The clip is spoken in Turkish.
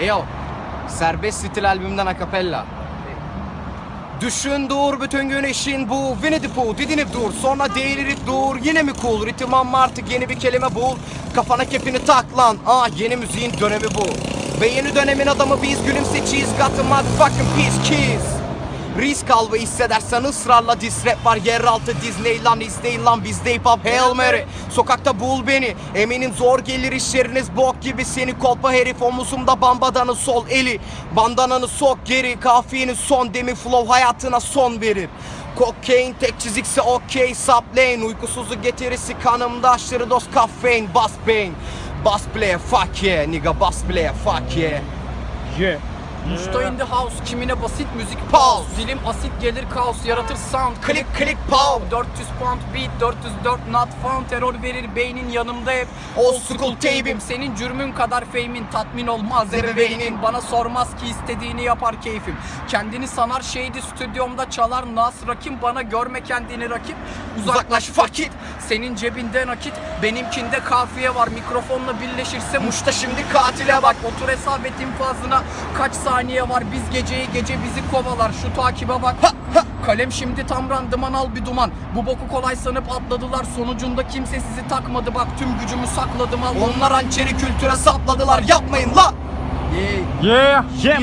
Eyo, serbest stil albümden akapella. Düşün dur bütün gün işin bu. Winnie the Pooh didinip dur. Sonra delirip dur. Yine mi cool? Ritim amma artık yeni bir kelime bul. Kafana kepini tak lan. Ah yeni müziğin dönemi bu. Ve yeni dönemin adamı biz. Gülümse cheese Got a motherfucking peace keys Risk al ve hissedersen ısrarla diss rap var Yeraltı Disney lan izleyin lan bizde hip hop Hail Mary. Sokakta bul beni. Eminim zor gelir işleriniz bok gibi. Seni kolpa herif omuzumda bambadanı sol eli. Bandananı sok geri Kafiyeni son demi flow hayatına son verir. Kokain tek çizikse okey Sublane Uykusuzu getirisi kanımda aşırı doz kafein. Bas bang Bas play fuck yeah Nigga bas play fuck yeah. Yeah. Musta in the house kimine basit müzik? Pause. Dilim asit gelir kaos yaratır sound Klik klik pow 400 pound beat 404 not found terör verir beynin yanımda hep. Old school tape'im. Senin cürmün kadar fame'in tatmin olmaz Ebeveynin. Bana sormaz ki istediğini yapar keyfim. Kendini sanar şeydi stüdyomda çalar. Nas rakim bana görme kendini rakip. Uzaklaş fuck it Senin cebinde nakit benimkinde kafiye var. Mikrofonla birleşirse Muşta şimdi katile bak. Otur hesap et infazına kaç saniye var? Biz geceyi gece bizi kovalar. Şu takibe bak. Kalem şimdi tam randıman al bir duman. Bu boku kolay sanıp atladılar. Sonucunda kimse sizi takmadı. Bak tüm gücümü sakladım. Al. Onlar hançeri kültüre sapladılar. Yapmayın la! Yeah. Yeah. Yeah.